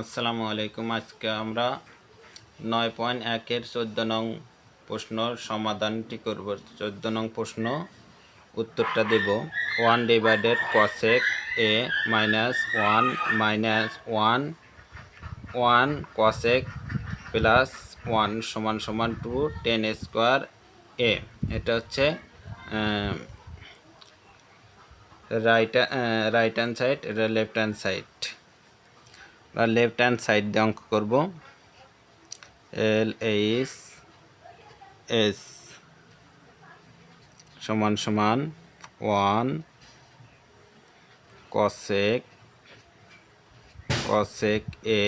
আসসালামু আলাইকুম। আজকে আমরা নয় পয়েন্ট একের চোদ্দ নং প্রশ্নর সমাধানটি করব। চোদ্দ নং প্রশ্ন, উত্তরটা দেব। One divided cosec A minus one minus one one cosec plus one সমান সমান টু টেন স্কোয়ার এ। এটা হচ্ছে রাইট রাইট হ্যান্ড সাইড এটা লেফট হ্যান্ড সাইড। আমরা লেফট হ্যান্ড সাইড দিয়ে অঙ্ক করব। এল এইচ এস সমান সমান one cosec cosec A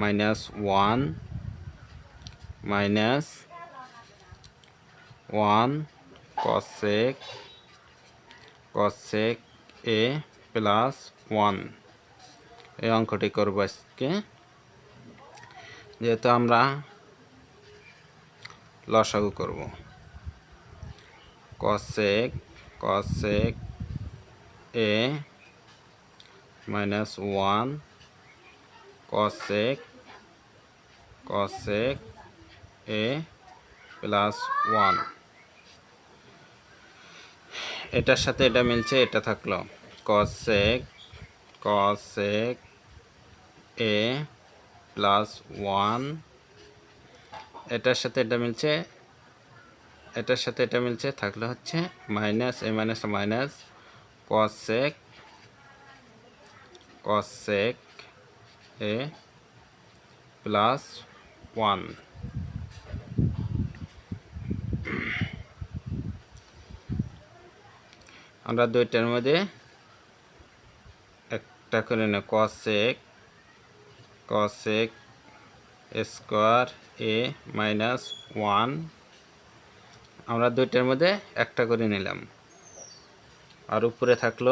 minus one minus one cosec cosec A plus one এই অঙ্কটি করব আজকে। যেহেতু আমরা লসাগু করব। Cosec cosec A minus one cosec cosec A plus one এটার সাথে এটা মিলছে, এটা থাকল। Cosec cosec A plus one এটার সাথে এটা মিলছে, এটার সাথে এটা মিলছে, থাকলে হচ্ছে minus A minus minus cosec cosec A plus one আমরা দুইটার মধ্যে একটা করে না cosec cosec square A minus one আমরা দুইটার মধ্যে একটা করে নিলাম। আর উপরে থাকল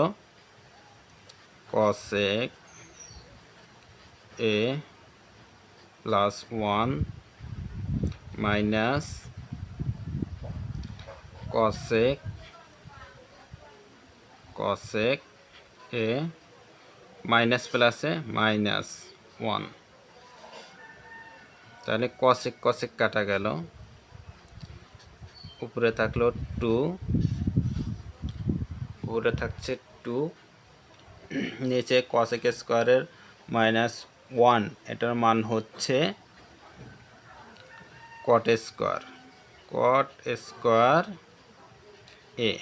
cosec A plus one minus cosec cosec A minus প্লাসে মাইনাস ওয়ান তাহলে কসেক কসেক কাটা গেল। উপরে থাকল টু উপরে থাকছে টু নিচে কসেক স্কোয়ারের মাইনাস ওয়ান এটার মান হচ্ছে cot square cot square A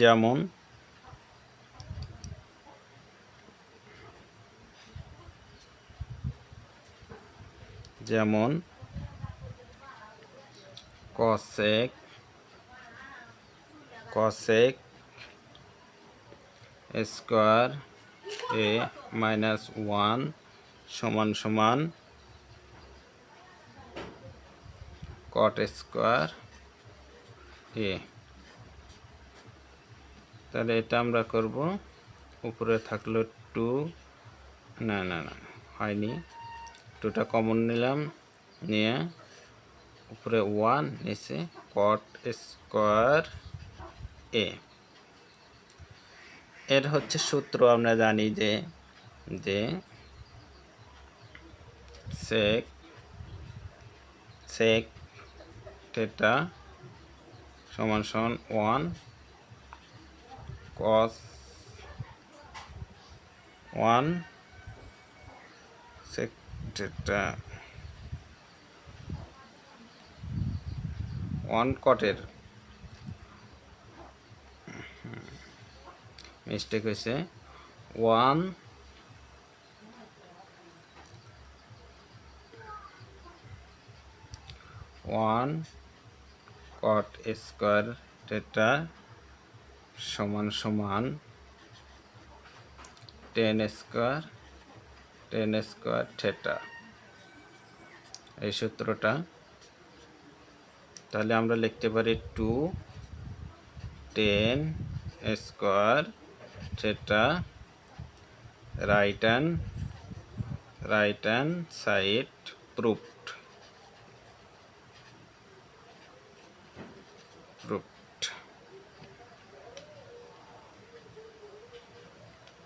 যেমন যেমন cosec cosec square A minus one সমান সমান কট স্কোয়ার এ তাহলে এটা আমরা করব, উপরে থাকল টু না না না, হয়নি। টুটা কমন নিলাম, নিয়ে উপরে ওয়ান নিচে কট স্কোয়ার এ এর হচ্ছে সূত্র আমরা জানি যে যে সেক সেক টেটা সমান সমান one cos one sec theta one কটের mistake হয়েছে। One one cot square theta সমান সমান tan square tan square theta এই সূত্রটা। তাহলে আমরা লিখতে পারি two tan square theta right and right and side proofed. Proof